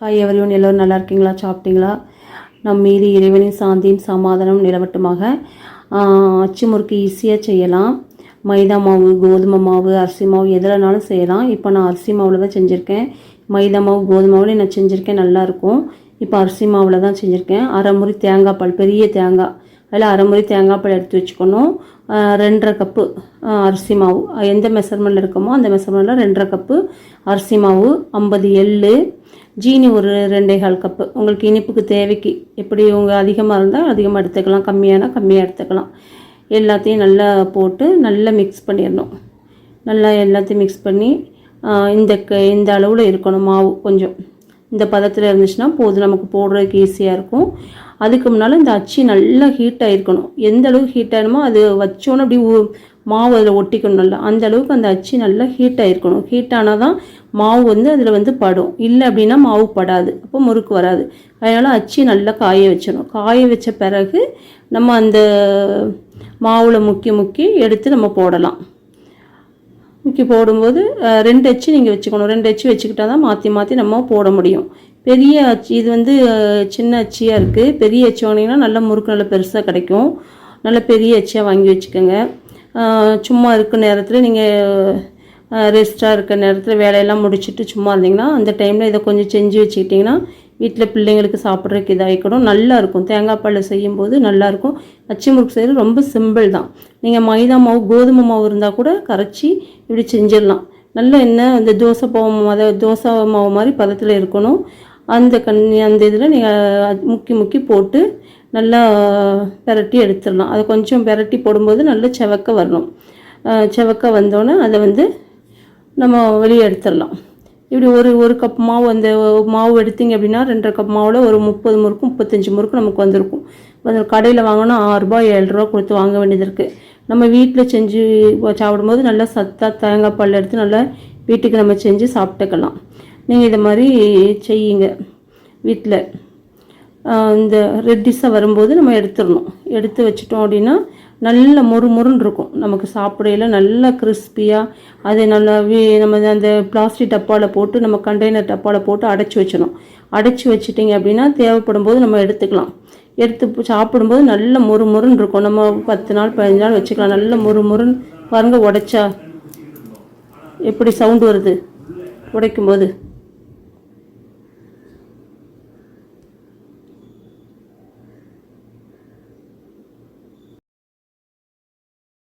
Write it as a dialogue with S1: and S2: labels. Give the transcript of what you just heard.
S1: Hi everyone எல்லோரும் நல்லா இருக்கீங்களா? சாப்பிட்டீங்களா? நம் மீது இறைவனின் சாந்தியும் சமாதானம் நிலவட்டுமாக. அச்சு முறுக்கு ஈஸியாக செய்யலாம். மைதா மாவு கோதுமை மாவு அரிசி மாவு எதுலனாலும் செய்யலாம். இப்போ நான் அரிசி மாவில் தான் செஞ்சுருக்கேன். மைதா மாவு கோதுமை மாவில் நான் செஞ்சுருக்கேன். நல்லாயிருக்கும் இப்போ அரிசி மாவில் தான் செஞ்சுருக்கேன். அரை முறி தேங்காய் பால் பெரிய தேங்காய். அதில் அரைமுறை தேங்காய் பழம் எடுத்து வச்சுக்கணும். ரெண்டரை கப்பு அரிசி மாவு. எந்த மெஷர்மெண்ட்டில் இருக்கமோ அந்த மெஷர்மெண்ட்டில் ரெண்டரை கப்பு அரிசி மாவு ஐம்பது எள்ளு ஜீனி ஒரு ரெண்டே கால் கப்பு. உங்களுக்கு இனிப்புக்கு தேவைக்கு எப்படி உங்கள் அதிகமாக இருந்தால் அதிகமாக எடுத்துக்கலாம். கம்மியானால் கம்மியாக எடுத்துக்கலாம். எல்லாத்தையும் நல்லா போட்டு நல்லா மிக்ஸ் பண்ணிடணும். நல்லா எல்லாத்தையும் மிக்ஸ் பண்ணி இந்த க இந்த அளவில் இருக்கணும் மாவு கொஞ்சம். இந்த பதத்தில் இருந்துச்சுன்னா போதும். நமக்கு போடுறதுக்கு ஈஸியாக இருக்கும். அதுக்கு முன்னால் இந்த அச்சு நல்லா ஹீட் ஆகிருக்கணும் எந்த அளவுக்கு ஹீட் ஆகணுமோ அது வச்சோன்னே அப்படி மாவு அதில் ஒட்டிக்கணும் நல்லா. அந்த அளவுக்கு அந்த அச்சு நல்லா ஹீட் ஆகிருக்கணும் ஹீட் ஆனால் தான் மாவு வந்து அதில் வந்து படும். இல்லை அப்படின்னா மாவு படாது. அப்போ முறுக்கு வராது. அதனால் அச்சு நல்லா காய வச்சிடணும். காய வச்ச பிறகு நம்ம அந்த மாவில் முக்கி முக்கி எடுத்து நம்ம போடலாம். முக்கி போடும்போது ரெண்டு அச்சு நீங்கள் வச்சுக்கணும். ரெண்டு அச்சு வச்சுக்கிட்டா தான் மாற்றி மாற்றி நம்ம போட முடியும். பெரிய அச்சு இது வந்து சின்ன அச்சியாக இருக்குது பெரிய அச்சு வாங்கினீங்கன்னா நல்ல முறுக்கு நல்ல பெருசாக கிடைக்கும். நல்ல பெரிய அச்சியாக வாங்கி வச்சுக்கோங்க. சும்மா இருக்க நேரத்தில் நீங்கள் ரெஸ்ட்டாக இருக்க நேரத்தில் வேலையெல்லாம் முடிச்சுட்டு சும்மா இருந்தீங்கன்னா அந்த டைமில் இதை கொஞ்சம் செஞ்சு வச்சுக்கிட்டிங்கன்னா வீட்டில் பிள்ளைங்களுக்கு சாப்பிட்றதுக்கு இதாகிக்கணும். நல்லா இருக்கும் தேங்காய் பாலில் செய்யும்போது நல்லாயிருக்கும் அச்சு முறுக்கு செய்கிறது ரொம்ப சிம்பிள் தான். நீங்கள் மைதா மாவு கோதுமை மாவு இருந்தால் கூட கரைச்சி இப்படி செஞ்சிடலாம். நல்ல எண்ணெய் இந்த தோசை பாவம் அதை தோசை மாவு மாதிரி பதத்தில் இருக்கணும். அந்த கண்ணி அந்த இதில் நீங்கள் முக்கி முக்கி போட்டு நல்லா பெரட்டி எடுத்துடலாம். அதை கொஞ்சம் பெரட்டி போடும்போது நல்லா செவக்க வரணும். செவக்க வந்தோடனே அதை வந்து நம்ம வெளியே எடுத்துடலாம். இப்படி ஒரு ஒரு கப் மாவு அந்த மாவு எடுத்தீங்க அப்படின்னா ரெண்டரை கப் மாவில் ஒரு முப்பது முறுக்கு முப்பத்தஞ்சு முறுக்கு நமக்கு வந்திருக்கும். அந்த கடையில் வாங்கினா ஆறுரூபா ஏழுரூபா கொடுத்து வாங்க வேண்டியது இருக்குது நம்ம வீட்டில் செஞ்சு சாப்பிடும்போது நல்லா சத்தா தேங்காய் பால் எடுத்து நல்லா வீட்டுக்கு நம்ம செஞ்சு சாப்பிட்டுக்கலாம். நீங்கள் இதை மாதிரி செய்யுங்க வீட்டில் இந்த ரெட்டிஸாக வரும்போது நம்ம எடுத்துடணும். எடுத்து வச்சிட்டோம் அப்படின்னா நல்ல மொறு மொறுன்னு இருக்கும். நமக்கு சாப்பிடையில நல்லா கிறிஸ்பியாக அது நல்லா வீ நம்ம அந்த பிளாஸ்டிக் டப்பாவில் போட்டு நம்ம கண்டெய்னர் டப்பாவில் போட்டு அடைச்சி வச்சிடணும். அடைச்சி வச்சிட்டிங்க அப்படின்னா தேவைப்படும் போது நம்ம எடுத்துக்கலாம். எடுத்து சாப்பிடும்போது நல்ல மொறு மொறுன்னு இருக்கும். நம்ம பத்து நாள் பதினஞ்சு நாள் வச்சுக்கலாம். நல்ல மொறு மொறுன்னு பாருங்கள் உடைச்சா. எப்படி சவுண்டு வருது? உடைக்கும்போது.